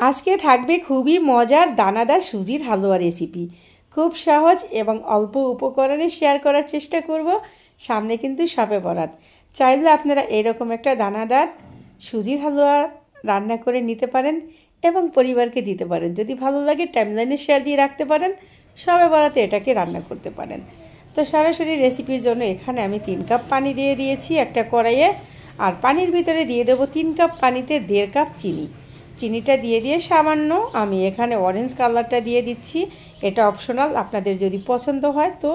আজকে থাকবে খুবই মজার দানাদার সুজির হালুয়া রেসিপি খুব সহজ এবং অল্প উপকরণে শেয়ার করার চেষ্টা করব, সামনে কিন্তু সাপে বরাত। চাইলে আপনারা এরকম একটা দানাদার সুজির হালুয়া রান্না করে নিতে পারেন এবং পরিবারকে দিতে পারেন। যদি ভালো লাগে টাইমলাইনে শেয়ার দিয়ে রাখতে পারেন সবে বরাতে এটাকে রান্না করতে পারেন। তো সরাসরি রেসিপির জন্য এখানে আমি তিন কাপ পানি দিয়ে দিয়েছি একটা কড়াইয়ে। আর পানির ভিতরে দিয়ে দেবো তিন কাপ পানিতে দেড় কাপ চিনি। চিনিটা দিয়ে দিয়ে সামান্য, আমি এখানে অরেঞ্জ কালারটা দিয়ে দিচ্ছি। এটা অপশনাল আপনাদের যদি পছন্দ হয় তো,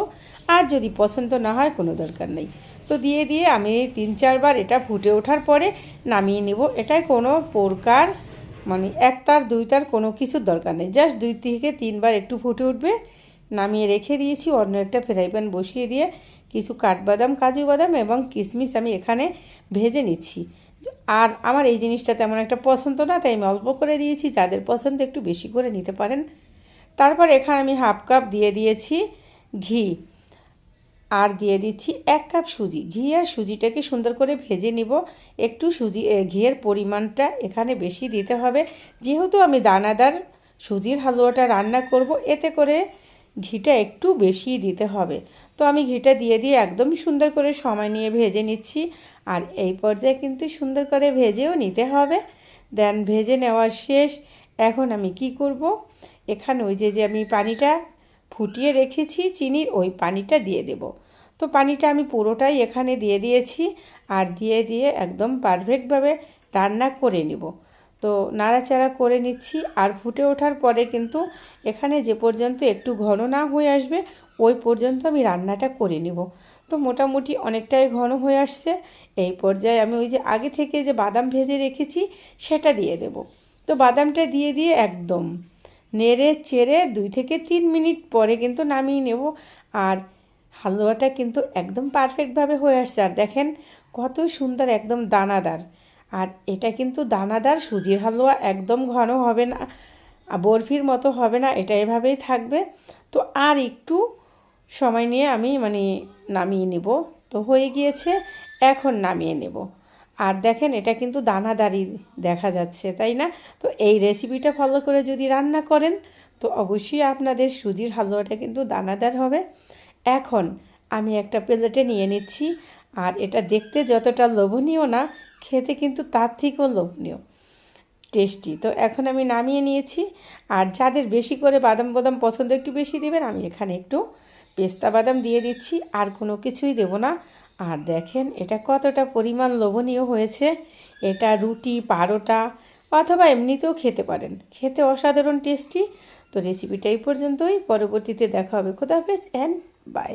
আর যদি পছন্দ না হয় কোনো দরকার নেই। তো দিয়ে দিয়ে আমি তিন চারবার এটা ফুটে ওঠার পরে নামিয়ে নিব। এটাই কোনো প্রকার মানে এক তার দুই তার কোনো কিছুর দরকার নেই। জাস্ট দুই থেকে তিনবার একটু ফুটে উঠবে। নামিয়ে রেখে দিয়েছি, অন্য একটা ফ্রাই প্যান বসিয়ে দিয়ে কিছু কাঠবাদাম, কাজু বাদাম এবং কিশমিশ আমি এখানে ভেজে নিচ্ছি। আর আমার এই জিনিসটা তেমন একটা পছন্দ না, তাই আমি অল্প করে দিয়েছি, যাদের পছন্দ একটু বেশি করে নিতে পারেন। তারপর এখানে আমি হাফ কাপ দিয়ে দিয়েছি ঘি, আর দিয়ে দিচ্ছি এক কাপ সুজি। ঘি আর সুজিটাকে সুন্দর করে ভেজে নিব। একটু সুজি ঘিয়ের পরিমাণটা এখানে বেশি দিতে হবে। যেহেতু আমি দানাদার সুজির হালুয়াটা রান্না করব, এতে করে ঘিটা একটু বেশি দিতে হবে। তো আমি ঘিটা দিয়ে দিয়ে একদম সুন্দর করে সময় নিয়ে ভেজে নিচ্ছি। আর এই পর্যায়ে কিন্তু সুন্দর করে ভেজেও নিতে হবে। দেন ভেজে নেওয়া শেষ। এখন আমি কি করব? এখানে ওই যে যে আমি পানিটা ফুটিয়ে রেখেছি চিনির, ওই পানিটা দিয়ে দেব। তো পানিটা আমি পুরোটাই এখানে দিয়ে দিয়েছি। আর দিয়ে দিয়ে একদম পারফেক্টভাবে রান্না করে নিব। তো নাড়াচাড়া করে নিচ্ছি আর ফুটে ওঠার পরে কিন্তু এখানে যে পর্যন্ত একটু ঘন না হয়ে আসবে, ওই পর্যন্ত আমি রান্নাটা করে নেব। তো মোটামুটি অনেকটাই ঘন হয়ে আসছে। এই পর্যায়ে আমি ওই যে আগে থেকে যে বাদাম ভেজে রেখেছি, সেটা দিয়ে দেব। তো বাদামটা দিয়ে দিয়ে একদম নেড়ে চেড়ে দুই থেকে তিন মিনিট পরে কিন্তু নামিয়ে নেব। আর হালুয়াটা কিন্তু একদম পারফেক্টভাবে হয়ে আসছে। আর দেখেন কত সুন্দর একদম দানাদার। আর এটা কিন্তু দানাদার, সুজির হালুয়া একদম ঘন হবে না বরফির মতো হবে না, এটা এভাবেই থাকবে। তো আর একটু সময় নিয়ে আমি মানে নামিয়ে নেব। তো হয়ে গিয়েছে, এখন নামিয়ে নেব। আর দেখেন, এটা কিন্তু দানাদারি দেখা যাচ্ছে, তাই না? তো এই রেসিপিটা ফলো করে যদি রান্না করেন, তো অবশ্যই আপনাদের সুজির হালুয়াটা কিন্তু দানাদার হবে। এখন আমি একটা প্লেটে নিয়ে নিচ্ছি, আর এটা দেখতে যতটা লোভনীয় না খেতে কিন্তু তার থেকেও লোভনীয় টেস্টি তো এখন আমি নামিয়ে নিয়েছি, আর যাদের বেশি করে বাদাম বাদাম পছন্দ একটু বেশি দেবেন, আমি এখানে একটু পেস্তা বাদাম দিয়ে দিচ্ছি, আর কোনো কিছুই দেব না। আর দেখেন, এটা কতটা পরিমাণ লোভনীয় হয়েছে। এটা রুটি, পারোটা, অথবা এমনিতেও খেতে পারেন। খেতে অসাধারণ টেস্টি তো রেসিপিটা এই পর্যন্তই। পরবর্তীতে দেখা হবে। খোদাফেজ অ্যান্ড বাই